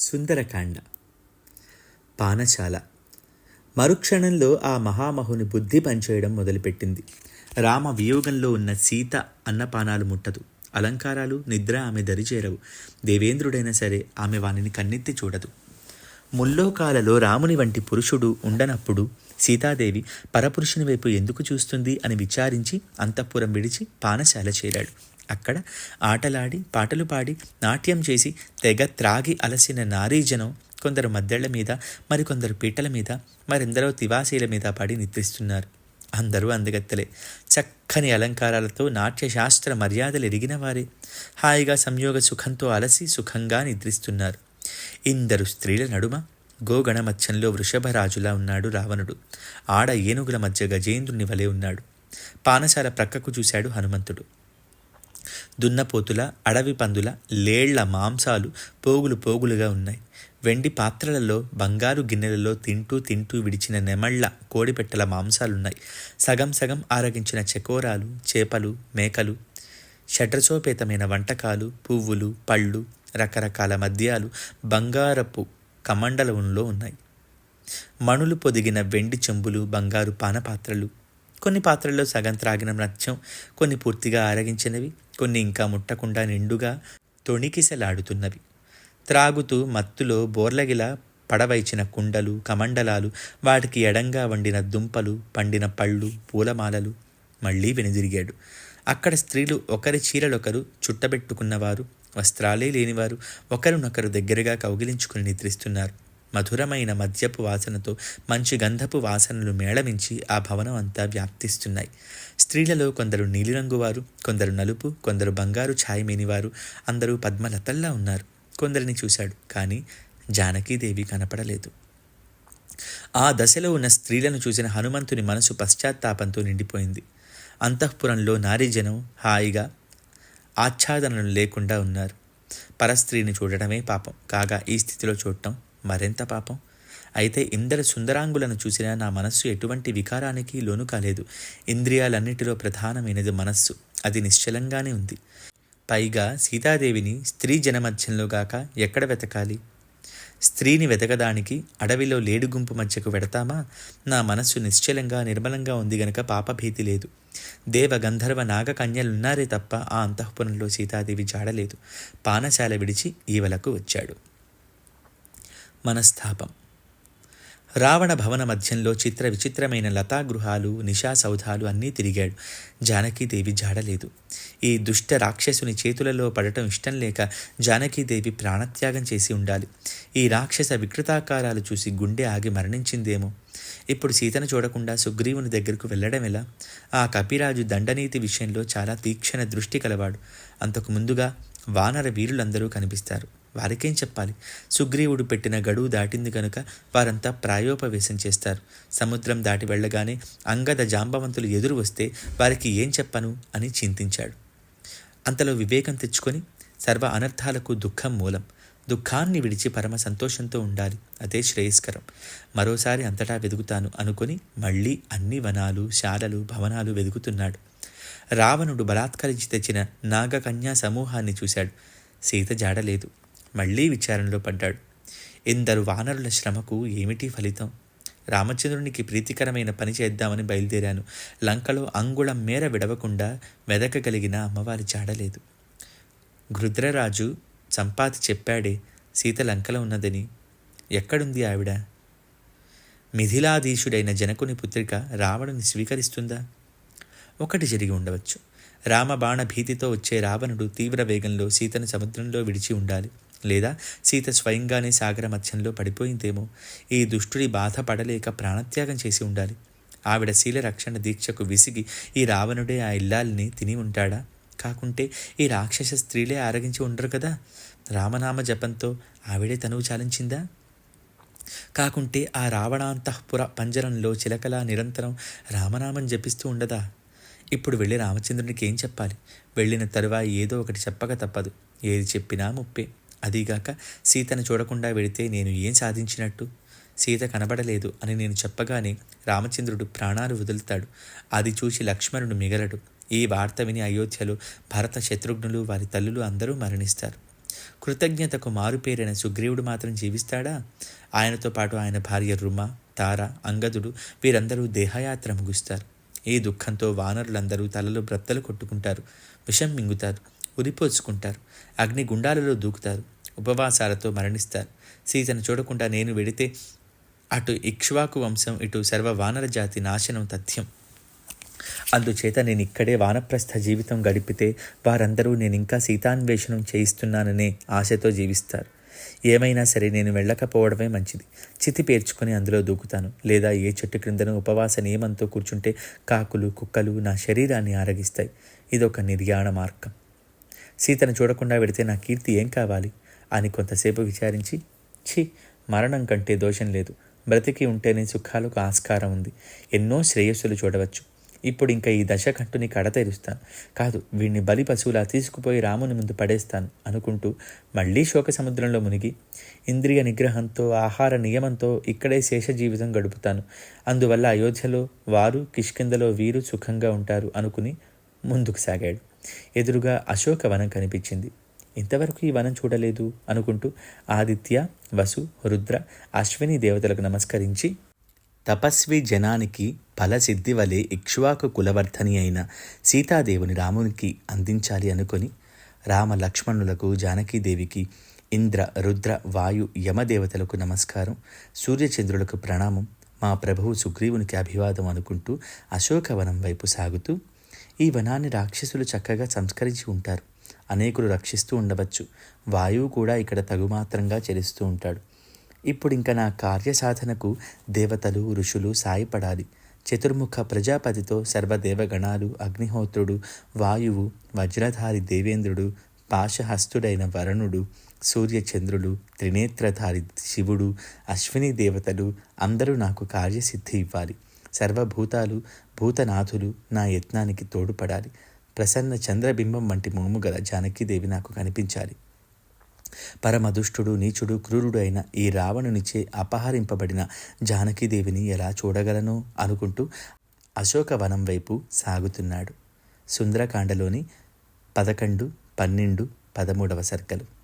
సుందరకాండ. పానశాల. మరుక్షణంలో ఆ మహామహుని బుద్ధి పనిచేయడం మొదలుపెట్టింది. రామ వియోగంలో ఉన్న సీత అన్నపానాలు ముట్టదు. అలంకారాలు నిద్ర ఆమె దరిచేరవు దేవేంద్రుడైనా సరే ఆమె వానిని కన్నెత్తి చూడదు. ముల్లోకాలలో రాముని వంటి పురుషుడు ఉండనప్పుడు సీతాదేవి పరపురుషుని వైపు ఎందుకు చూస్తుంది అని విచారించి అంతఃపురం విడిచి పానశాల చేరాడు. అక్కడ ఆటలాడి పాటలు పాడి నాట్యం చేసి తెగ త్రాగి అలసిన నారీజనం కొందరు మద్దెళ్ళ మీద మరికొందరు పీటల మీద మరెందరో తివాసీల మీద పడి నిద్రిస్తున్నారు. అందరూ అందగత్తలే. చక్కని అలంకారాలతో నాట్యశాస్త్ర మర్యాదలు ఎరిగిన వారే. హాయిగా సంయోగ సుఖంతో అలసి సుఖంగా నిద్రిస్తున్నారు. ఇందరు స్త్రీల నడుమ గోగణ మధ్యంలో వృషభరాజులా ఉన్నాడు రావణుడు. ఆడ ఏనుగుల మధ్య గజేంద్రుని వలె ఉన్నాడు. పానశాల ప్రక్కకు చూశాడు హనుమంతుడు. దున్నపోతుల అడవి పందుల లేళ్ళ మాంసాలు పోగులు పోగులుగా ఉన్నాయి. వెండి పాత్రలలో బంగారు గిన్నెలలో తింటూ తింటూ విడిచిన నెమళ్ళ కోడిపెట్టల మాంసాలున్నాయి. సగం సగం ఆరగించిన చకోరాలు చేపలు మేకలు షడ్రసోపేతమైన వంటకాలు పువ్వులు పళ్ళు రకరకాల మద్యాలు బంగారపు కమండలంలో ఉన్నాయి. మణులు పొదిగిన వెండి చెంబులు బంగారు పానపాత్రలు కొన్ని పాత్రల్లో సగం త్రాగిన నత్యం కొన్ని పూర్తిగా ఆరగించినవి కొన్ని ఇంకా ముట్టకుండా నిండుగా తొణికిసలాడుతున్నవి. త్రాగుతూ మత్తులో బోర్లగిలా పడవైచిన కుండలు కమండలాలు వాటికి ఎడంగా వండిన దుంపలు పండిన పళ్ళు పూలమాలలు మళ్ళీ వెనుదిరిగాడు. అక్కడ స్త్రీలు ఒకరి చీరలొకరు చుట్టబెట్టుకున్నవారు వస్త్రాలే లేనివారు ఒకరినొకరు దగ్గరగా కౌగిలించుకుని నిద్రిస్తున్నారు. మధురమైన మద్యపు వాసనతో మంచి గంధపు వాసనలు మేళమించి ఆ భవనం అంతా వ్యాప్తిస్తున్నాయి. స్త్రీలలో కొందరు నీలిరంగువారు కొందరు నలుపు కొందరు బంగారు ఛాయమేనివారు అందరూ పద్మలతల్లా ఉన్నారు. కొందరిని చూశాడు కానీ జానకీదేవి కనపడలేదు. ఆ దశలో ఉన్న స్త్రీలను చూసిన హనుమంతుని మనసు పశ్చాత్తాపంతో నిండిపోయింది. అంతఃపురంలో నారీజనం హాయిగా ఆచ్ఛాదనలు లేకుండా ఉన్నారు. పరస్త్రీని చూడటమే పాపం. కాగా ఈ స్థితిలో చూడటం మరెంత పాపం? అయితే ఇందరి సుందరాంగులను చూసినా నా మనస్సు ఎటువంటి వికారానికి లోను కాలేదు. ఇంద్రియాలన్నిటిలో ప్రధానమైనది మనస్సు. అది నిశ్చలంగానే ఉంది. పైగా సీతాదేవిని స్త్రీ జనమధ్యంలో గాక ఎక్కడ వెతకాలి? స్త్రీని వెతకడానికి అడవిలో లేడు గుంపు మధ్యకు వెడతామా? నా మనస్సు నిశ్చలంగా నిర్మలంగా ఉంది గనక పాపభీతి లేదు. దేవ గంధర్వ నాగకన్యలున్నారే తప్ప ఆ అంతఃపురంలో సీతాదేవి జాడలేదు. పానశాల విడిచి ఈవలకు వచ్చాడు. మనస్తాపం. రావణ భవన మధ్యంలో చిత్ర విచిత్రమైన లతాగృహాలు నిశాసౌధాలు అన్నీ తిరిగాడు. జానకీదేవి జాడలేదు. ఈ దుష్ట రాక్షసుని చేతులలో పడటం ఇష్టం లేక జానకీదేవి ప్రాణత్యాగం చేసి ఉండాలి. ఈ రాక్షస వికృతాకారాలు చూసి గుండె ఆగి మరణించిందేమో. ఇప్పుడు సీతను చూడకుండా సుగ్రీవుని దగ్గరకు వెళ్ళడం ఎలా? ఆ కపిరాజు దండనీతి విషయంలో చాలా తీక్షణ దృష్టి కలవాడు. అంతకు ముందుగా వానర వీరులందరూ కనిపిస్తారు. వారికేం చెప్పాలి? సుగ్రీవుడు పెట్టిన గడువు దాటింది కనుక వారంతా ప్రాయోపవేశం చేస్తారు. సముద్రం దాటి వెళ్ళగానే అంగద జాంబవంతులు ఎదురు వస్తే వారికి ఏం చెప్పను? అని చింతించాడు. అంతలో వివేకం తెచ్చుకొని సర్వ అనర్థాలకు దుఃఖం మూలం. దుఃఖాన్ని విడిచి పరమ సంతోషంతో ఉండాలి. అదే శ్రేయస్కరం. మరోసారి అంతటా వెదుగుతాను అనుకుని మళ్ళీ అన్ని వనాలు శాలలు భవనాలు వెదుగుతున్నాడు రావణుడు బలాత్కరించి తెచ్చిన నాగకన్యా సమూహాన్ని చూశాడు. సీత జాడలేదు. మళ్ళీ విచారణలో పడ్డాడు. ఎందరు వానరుల శ్రమకు ఏమిటి ఫలితం? రామచంద్రునికి ప్రీతికరమైన పని చేద్దామని బయలుదేరాను. లంకలో అంగుళం మేర విడవకుండా వెదకగలిగిన అమ్మవారి చాడలేదు గృద్రరాజు చంపాతి చెప్పాడే సీత లంకలో ఉన్నదని. ఎక్కడుంది ఆవిడ? మిథిలాధీశుడైన జనకుని పుత్రిక రావణుని స్వీకరిస్తుందా? ఒకటి జరిగి ఉండవచ్చు. రామబాణ భీతితో వచ్చే రావణుడు తీవ్ర వేగంలో సీతను సముద్రంలో విడిచి ఉండాలి. లేదా సీత స్వయంగానే సాగర మధ్యంలో పడిపోయిందేమో? ఈ దుష్టుడి బాధపడలేక ప్రాణత్యాగం చేసి ఉండాలి. ఆవిడ శీల రక్షణ దీక్షకు విసిగి ఈ రావణుడే ఆ ఇల్లాల్ని తిని ఉంటాడా? కాకుంటే ఈ రాక్షస స్త్రీలే ఆరగించి ఉండరు కదా? రామనామ జపంతో ఆవిడే తనువు చాలించిందా? కాకుంటే ఆ రావణాంతఃపుర పంజరంలో చిలకలా నిరంతరం రామనామం జపిస్తూ ఉండదా? ఇప్పుడు వెళ్ళి రామచంద్రునికి ఏం చెప్పాలి? వెళ్ళిన తరువాత ఏదో ఒకటి చెప్పక తప్పదు. ఏది చెప్పినా ముప్పే. అదీగాక సీతను చూడకుండా వెడితే నేను ఏం సాధించినట్టు? సీత కనబడలేదు అని నేను చెప్పగానే రామచంద్రుడు ప్రాణాలు వదులుతాడు. అది చూసి లక్ష్మణుడు మిగలడు. ఈ వార్త విని అయోధ్యలో భరత శత్రుఘ్నులు వారి తల్లులు అందరూ మరణిస్తారు. కృతజ్ఞతకు మారుపేరైన సుగ్రీవుడు మాత్రం జీవిస్తాడా? ఆయనతో పాటు ఆయన భార్య రుమ తార అంగదుడు వీరందరూ దేహయాత్ర ముగుస్తారు. ఈ దుఃఖంతో వానరులందరూ తలలు బ్రత్తలు కొట్టుకుంటారు. విషం మింగుతారు. ఉరిపోచుకుంటారు అగ్నిగుండాలలో దూకుతారు. ఉపవాసాలతో మరణిస్తారు. సీతను చూడకుండా నేను వెడితే అటు ఇక్ష్వాకు వంశం ఇటు సర్వ వానర జాతి నాశనం తథ్యం. అందుచేత నేను ఇక్కడే వానప్రస్థ జీవితం గడిపితే వారందరూ నేను ఇంకా సీతాన్వేషణం చేయిస్తున్నాననే ఆశతో జీవిస్తారు. ఏమైనా సరే నేను వెళ్ళకపోవడమే మంచిది. చితి పేర్చుకొని అందులో దూకుతాను. లేదా ఏ చెట్టు క్రిందను ఉపవాస నియమంతో కూర్చుంటే కాకులు కుక్కలు నా శరీరాన్ని ఆరగిస్తాయి. ఇదొక నిర్యాణ మార్గం. సీతను చూడకుండా వెడితే నా కీర్తి ఏం కావాలి? అని కొంతసేపు విచారించి ఛీ మరణం కంటే దోషం లేదు. బ్రతికి ఉంటేనే సుఖాలకు ఆస్కారం ఉంది. ఎన్నో శ్రేయస్సులు చూడవచ్చు. ఇప్పుడు ఇంకా ఈ దశకంటుని కడతెరుస్తాను కాదు వీడిని బలి పశువులా తీసుకుపోయి రాముని ముందు పడేస్తాను అనుకుంటూ మళ్ళీ శోక సముద్రంలో మునిగి ఇంద్రియ నిగ్రహంతో ఆహార నియమంతో ఇక్కడే శేష జీవితం గడుపుతాను. అందువల్ల అయోధ్యలో వారు కిష్కిందలో వీరు సుఖంగా ఉంటారు అనుకుని ముందుకు సాగాడు. ఎదురుగా అశోక వనం కనిపించింది. ఇంతవరకు ఈ వనం చూడలేదు అనుకుంటూ ఆదిత్య వసు రుద్ర అశ్విని దేవతలకు నమస్కరించి తపస్వి జనానికి ఫలసిద్ధి వలె ఇక్ష్వాకు కులవర్ధని అయిన సీతాదేవుని రామునికి అందించాలి అనుకొని రామ లక్ష్మణులకు జానకీదేవికి ఇంద్ర రుద్ర వాయు యమదేవతలకు నమస్కారం సూర్యచంద్రులకు ప్రణామం మా ప్రభువు సుగ్రీవునికి అభివాదం అనుకుంటూ అశోకవనం వైపు సాగుతూ ఈ వనాన్ని రాక్షసులు చక్కగా సంస్కరించి ఉంటారు. అనేకులు రక్షిస్తూ ఉండవచ్చు. వాయువు కూడా ఇక్కడ తగుమాత్రంగా చెలుస్తూ ఉంటాడు. ఇప్పుడు ఇంకా నా కార్యసాధనకు దేవతలు ఋషులు సాయపడాలి. చతుర్ముఖ ప్రజాపతితో సర్వదేవగణాలు అగ్నిహోత్రుడు వాయువు వజ్రధారి దేవేంద్రుడు పాశహస్తుడైన వరుణుడు సూర్యచంద్రులు త్రినేత్రధారి శివుడు అశ్విని దేవతలు అందరూ నాకు కార్యసిద్ధి ఇవ్వాలి. సర్వభూతాలు భూతనాథులు నా యత్నానికి తోడుపడాలి. ప్రసన్న చంద్రబింబం వంటి మోము గల జానకీదేవి నాకు కనిపించాలి. పరమదుష్టుడు నీచుడు క్రూరుడు అయిన ఈ రావణునిచే అపహరింపబడిన జానకీదేవిని ఎలా చూడగలను అనుకుంటూ అశోకవనం వైపు సాగుతున్నాడు. సుందరకాండలోని పదకొండు పన్నెండు పదమూడవ సర్కలు